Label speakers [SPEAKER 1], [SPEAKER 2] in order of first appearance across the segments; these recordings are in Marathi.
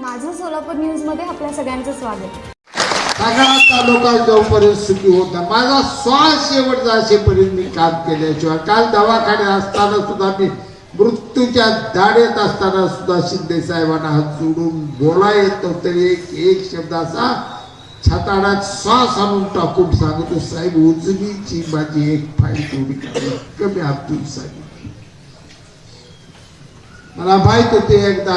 [SPEAKER 1] माझं सोलापूर न्यूजमध्ये आपल्या सगळ्यांचं स्वागत.
[SPEAKER 2] सगळा तालुका जोपर्यंत सुखी होता माझा श्वास शेवटचा असेपर्यंत मी काम केल्याशिवाय काल दवाखान्यात असताना सुद्धा मी मृत्यूच्या दाढेत असताना सुद्धा शिंदे साहेबांना हात जोडून बोला येतो तरी एक एक शब्द असा छाताडात श्वास आणून टाकून सांगतो साहेब उजवीची माझी एक फाईल तेवढी कमी कमी अब्दुल साहेब मला माहीत होते एकदा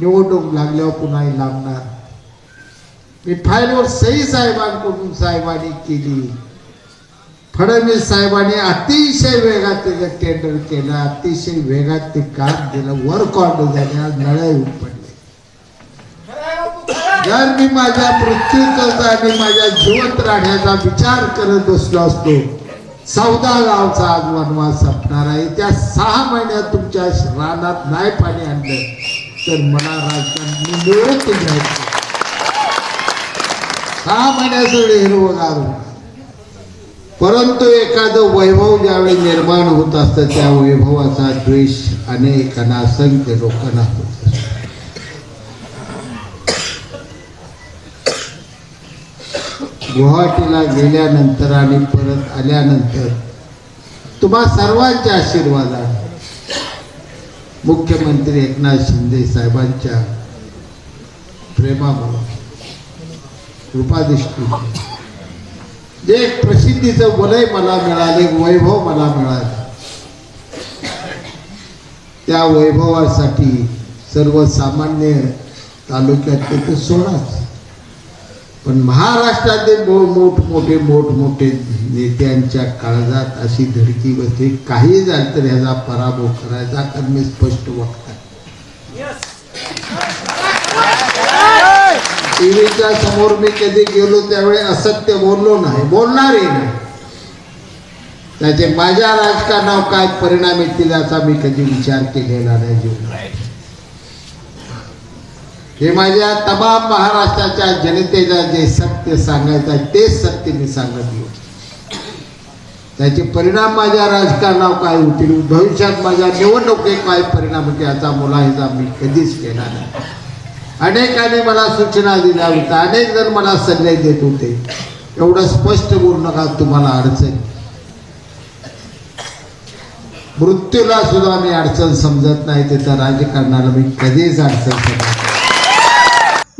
[SPEAKER 2] निवडणूक लागल्यावर पुन्हाही लागणार. मी फाईलवर सही साहेबांकडून साहेबांनी केली. फडणवीस साहेबांनी अतिशय वेगात त्याचं टेंडर केलं अतिशय वेगात ते काम केलं वर्क ऑर्डर झाले आज नळ्या येऊन पडले. जर मी माझ्या मृत्यूचा आणि माझ्या जिवंत राहण्याचा विचार करत बसलो असतो चौदा गावचा आज वनवास संपणार आहे. त्या सहा महिन्यात तुमच्या रानात नाही पाणी आणलं. तर मला राजकारण निवृत्त घ्यायचं सहा महिन्याचं हिरवगार परंतु एखादं वैभव ज्यावेळी निर्माण होत असतं त्या वैभवाचा द्वेष अनेकांना असंख्य लोकांना होत गुवाहाटीला गेल्यानंतर आणि परत आल्यानंतर तुम्हा सर्वांच्या आशीर्वादाने मुख्यमंत्री एकनाथ शिंदे साहेबांच्या प्रेमामुळे कृपादृष्टी जे एक प्रसिद्धीचं वलय मला मिळाले वैभव मला मिळाले त्या वैभवासाठी सर्वसामान्य तालुक्यातले ते सोडाच पण महाराष्ट्रातील मोठमोठे मोठमोठे नेत्यांच्या काळजात अशी धडकी बसली काही झालं तर ह्याचा पराभव करायचा तर मी स्पष्ट वक्ता. टीव्हीच्या समोर मी कधी गेलो त्यावेळी असत्य बोललो नाही बोलणारही नाही. त्याचे माझ्या राजकारणावर काय परिणाम येतील याचा मी कधी विचार केलेला नाही जीवनात. हे माझ्या तमाम महाराष्ट्राच्या जनतेला जे सत्य सांगायचं आहे तेच सत्य मी सांगत येऊ त्याचे परिणाम माझ्या राजकारणावर काय होतील भविष्यात माझ्या निवडणुकीत काय परिणाम होते याचा मुलाहिजा मी कधीच केला नाही. अनेकांनी मला सूचना दिल्या होत्या अनेक जण मला सल्ले देत होते. एवढं स्पष्ट बोलू नका तुम्हाला अडचण? मृत्यूला सुद्धा मी अडचण समजत नाही तिथं राजकारणाला मी कधीच अडचण समजत